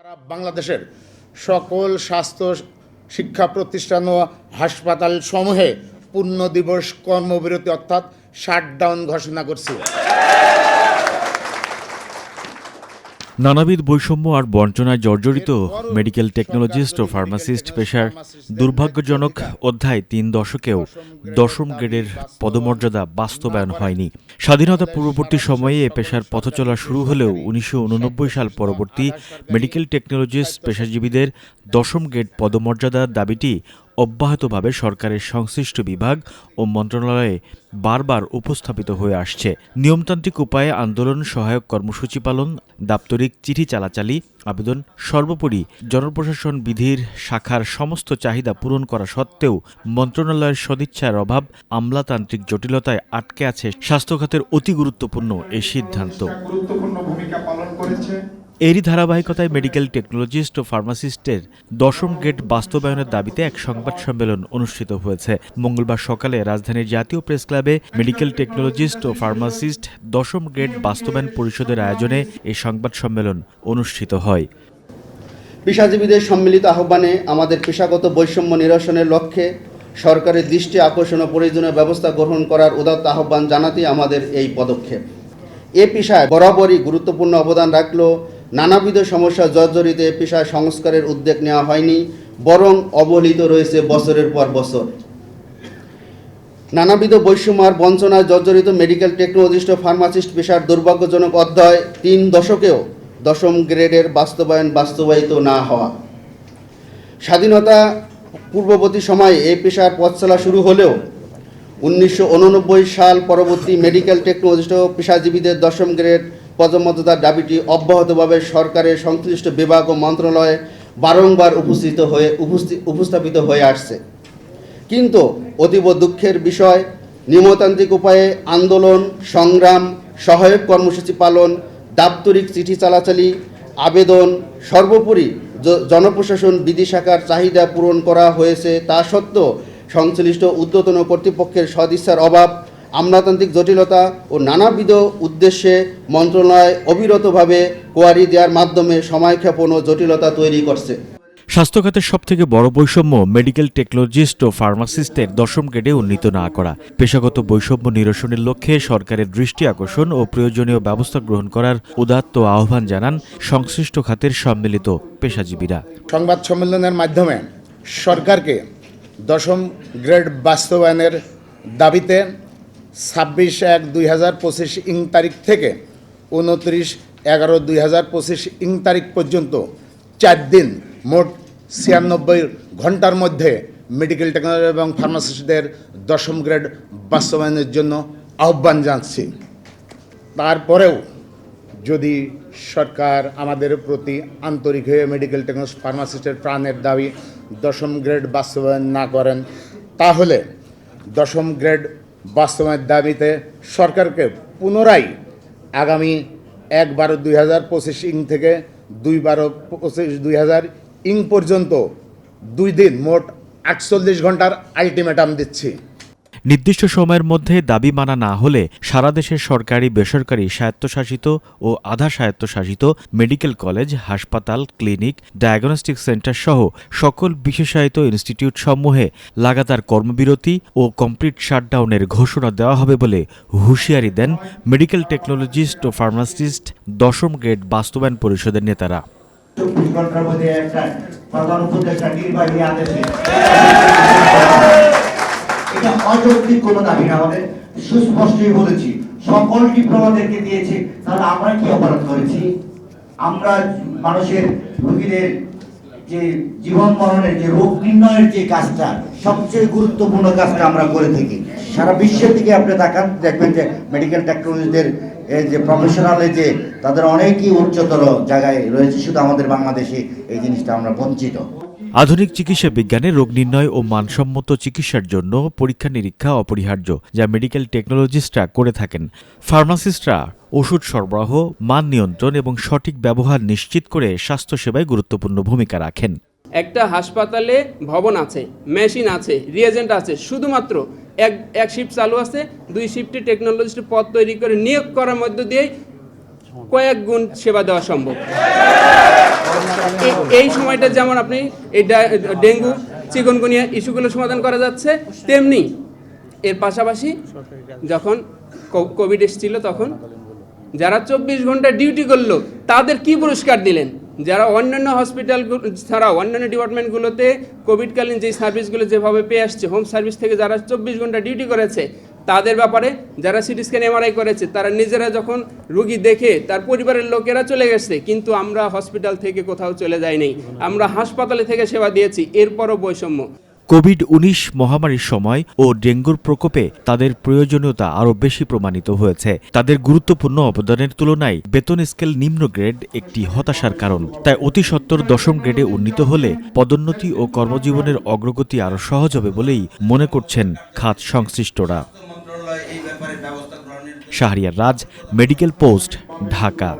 সারা বাংলাদেশের সকল স্বাস্থ্য, শিক্ষা প্রতিষ্ঠান ও হাসপাতাল সমূহে পূর্ণ দিবস কর্মবিরতি অর্থাৎ শাটডাউন ঘোষণা করছি। নানাবিধ বৈষম্য আর বঞ্চনায় জর্জরিত মেডিকেল টেকনোলজিস্ট ও ফার্মাসিস্ট পেশার দুর্ভাগ্যজনক অধ্যায় তিন দশকেও দশম গ্রেডের পদমর্যাদা বাস্তবায়ন হয়নি। স্বাধীনতা পূর্ববর্তী সময়ে এ পেশার পথচলা শুরু হলেও উনিশশো উননব্বই সাল পরবর্তী মেডিকেল টেকনোলজিস্ট পেশাজীবীদের দশম গ্রেড পদমর্যাদার দাবিটি অব্যাহতভাবে সরকারের সংশ্লিষ্ট বিভাগ ও মন্ত্রণালয়ে বারবার উপস্থাপিত হয়ে আসছে। নিয়মতান্ত্রিক উপায়ে আন্দোলন সহায়ক কর্মসূচি পালন, দাপ্তরিক চিঠি চালাচালি, আবেদন সর্বোপরি জনপ্রশাসন বিধির শাখার সমস্ত চাহিদা পূরণ করা সত্ত্বেও মন্ত্রণালয়ের সদিচ্ছার অভাব, আমলাতান্ত্রিক জটিলতায় আটকে আছে স্বাস্থ্য খাতের অতি গুরুত্বপূর্ণ এই সিদ্ধান্ত। গুরুত্বপূর্ণ ভূমিকা পালন করেছে। এরই ধারাবাহিকতায় মেডিকেল টেকনোলজিস্ট ও ফার্মাসিস্টের দশম গ্রেড বাস্তবায়নের দাবিতে এক সংবাদ সম্মেলন অনুষ্ঠিত হয়েছে। মঙ্গলবার সকালে রাজধানীর জাতীয় প্রেস ক্লাবে মেডিকেল টেকনোলজিস্ট ও ফার্মাসিস্ট দশম গ্রেড বাস্তবায়ন পরিষদের আয়োজনে এই সংবাদ সম্মেলন অনুষ্ঠিত হয়। পেশাজীবীদের সম্মিলিত আহ্বানে আমাদের পেশাগত বৈষম্য নিরসনের লক্ষ্যে সরকারের দৃষ্টি আকর্ষণ ও প্রয়োজনীয় ব্যবস্থা গ্রহণ করার উদাত্ত আহ্বান জানাতেই আমাদের এই পদক্ষেপ। এ পেশায় বরাবরই গুরুত্বপূর্ণ অবদান রাখলেও নানাবিধ সমস্যা জর্জরিত এ পেশায় সংস্কারের উদ্যোগ নেওয়া হয়নি, বরং অবহেলিত রয়েছে বছরের পর বছর। নানাবিধ বৈষম্য আর বঞ্চনায় জর্জরিত মেডিকেল টেকনোলজিস্ট ও ফার্মাসিস্ট পেশার দুর্ভাগ্যজনক অধ্যায় তিন দশকেও দশম গ্রেডের বাস্তবায়ন বাস্তবায়িত না হওয়া। স্বাধীনতা পূর্ববর্তী সময়ে এই পেশার পথ চলা শুরু হলেও উনিশশো উননব্বই সাল পরবর্তী মেডিকেল টেকনোলজিস্ট ও পেশাজীবীদের দশম গ্রেড পদমর্যাদার দাবিটি অব্যাহতভাবে সরকারের সংশ্লিষ্ট বিভাগ ও মন্ত্রণালয়ে বারংবার উপস্থিত হয়ে উপস্থাপিত হয়ে আসছে। কিন্তু অতীব দুঃখের বিষয়, নিয়মতান্ত্রিক উপায়ে আন্দোলন, সংগ্রাম, সহায়ক কর্মসূচি পালন, দাপ্তরিক চিঠি চালাচালি, আবেদন, সর্বোপরি জনপ্রশাসন বিধি শাখার চাহিদা পূরণ করা হয়েছে তা সত্ত্বেও সংশ্লিষ্ট ঊর্ধ্বতন কর্তৃপক্ষের সদিচ্ছার অভাব আমলাতান্ত্রিক জটিলতা ও নানাবিধ উদ্দেশ্যে মন্ত্রণালয় অবিরতভাবে কোয়ারি দেওয়ার মাধ্যমে সময়ক্ষেপণ ও জটিলতা তৈরি করছে। স্বাস্থ্য খাতের সবথেকে বড় বৈষম্য মেডিকেল টেকনোলজিস্ট ও ফার্মাসিস্টের দশম গ্রেডে উন্নীত না করা। পেশাগত বৈষম্য নিরসনের লক্ষ্যে সরকারের দৃষ্টি আকর্ষণ ও প্রয়োজনীয় ব্যবস্থা গ্রহণ করার উদাত্ত আহ্বান জানান সংশ্লিষ্ট খাতের সম্মিলিত পেশাজীবীরা। সংবাদ সম্মেলনের মাধ্যমে সরকারকে দশম গ্রেড বাস্তবায়নের দাবিতে ছাব্বিশ এক দুই হাজার পঁচিশ ইং তারিখ থেকে উনত্রিশ এগারো দুই হাজার পঁচিশ ইং তারিখ পর্যন্ত চার দিন মোট ছিয়ানব্বই ঘণ্টার মধ্যে মেডিকেল টেকনোলজি এবং ফার্মাসিস্টদের দশম গ্রেড বাস্তবায়নের জন্য আহ্বান জানাচ্ছি। তারপরেও যদি সরকার আমাদের প্রতি আন্তরিক হয়ে মেডিকেল টেকনোলজি ফার্মাসিস্টের প্রাণের দাবি দশম গ্রেড বাস্তবায়ন না করেন, তাহলে দশম গ্রেড বাস্তবায়নের দাবিতে সরকারকে পুনরায় আগামী এক বারো দুই হাজার পঁচিশ ইং থেকে দুই বারো পঁচিশ দুই হাজার ইং পর্যন্ত দুই দিন মোট আটচল্লিশ ঘণ্টার আলটিমেটাম দিচ্ছি। নির্দিষ্ট সময়ের মধ্যে দাবি মানা না হলে সারা দেশের সরকারি, বেসরকারি স্বায়ত্তশাসিত ও আধা স্বায়ত্তশাসিত মেডিকেল কলেজ, হাসপাতাল, ক্লিনিক, ডায়াগনস্টিক সেন্টার সহ সকল বিশেষায়িত ইনস্টিটিউট সমূহে লাগাতার কর্মবিরতি ও কমপ্লিট শাটডাউনের ঘোষণা দেওয়া হবে বলে হুঁশিয়ারি দেন মেডিকেল টেকনোলজিস্ট ও ফার্মাসিস্ট দশম গ্রেড বাস্তবায়ন পরিষদের নেতারা। একটা নির্বাহী আদেশে। এটা অযৌক্তিক কোনো দাবি না, আমাদের সুস্পষ্টই বলেছি সকল ডিপ্লোমাদেরকে দিয়েছে, তাহলে আমরা কি অপরাধ করেছি? আমরা মানুষের রোগীদের যে জীবন মরণের যে রোগ নির্ণয়ের যে কাজটা, সবচেয়ে গুরুত্বপূর্ণ কাজটা আমরা করে থাকি। সারা বিশ্বের দিকে আপনি তাকান, দেখবেন যে মেডিকেল টেকনোলজিদের এই যে প্রফেশনালে যে তাদের অনেকই উচ্চতর জায়গায় রয়েছে, শুধু আমাদের বাংলাদেশে এই জিনিসটা আমরা বঞ্চিত। আধুনিক চিকিৎসা বিজ্ঞানে রোগ নির্ণয় ও মানসম্মত চিকিৎসার জন্য পরীক্ষা নিরীক্ষা অপরিহার্য, যা মেডিকেল টেকনোলজিস্টরা করে থাকেন। ফার্মাসিস্টরা ওষুধ সরবরাহ, মান নিয়ন্ত্রণ এবং সঠিক ব্যবহার নিশ্চিত করে স্বাস্থ্যসেবায় গুরুত্বপূর্ণ ভূমিকা রাখেন। একটা হাসপাতালে ভবন আছে, মেশিন আছে রিয়েজেন্ট আছে, শুধুমাত্র এক এক শিফট চালু আছে, দুই শিফটে টেকনোলজিস্ট পদ তৈরি করে নিয়োগ করার মধ্য দিয়েই কয়েক গুণ সেবা দেওয়া সম্ভব। এই সময়টা যেমন আপনি এই ডেঙ্গু, চিকনগুনিয়া ইস্যুগুলো সমাধান করা যাচ্ছে, তেমনি এর পাশাপাশি যখন কোভিড এসেছিল তখন যারা চব্বিশ ঘণ্টা ডিউটি করল, তাদের কি পুরস্কার দিলেন? যারা অন্যান্য হসপিটাল ছাড়াও অন্যান্য ডিপার্টমেন্টগুলোতে কোভিডকালীন যে সার্ভিসগুলো যেভাবে পেয়ে আসছে হোম সার্ভিস থেকে যারা চব্বিশ ঘণ্টা ডিউটি করেছে তাদের ব্যাপারে যারা সিটি স্ক্যান এমআরআই করেছে, তারা নিজেরা যখন রুগী দেখে তার পরিবারের লোকেরা চলে গেছে, কিন্তু আমরা হসপিটাল থেকে কোথাও চলে যাইনি। আমরা হাসপাতালে থেকে সেবা দিয়েছি, এরপরও বৈষম্য। কোভিড উনিশ মহামারীর সময় ও ডেঙ্গুর প্রকোপে তাদের প্রয়োজনীয়তা আরও বেশি প্রমাণিত হয়েছে। তাদের গুরুত্বপূর্ণ অবদানের তুলনায় বেতন স্কেল নিম্ন গ্রেড একটি হতাশার কারণ। তাই অতি সত্বর দশম গ্রেডে উন্নীত হলে পদোন্নতি ও কর্মজীবনের অগ্রগতি আরও সহজ হবে বলেই মনে করছেন খাত সংশ্লিষ্টরা। Shahriar Raj, medical post, Dhaka.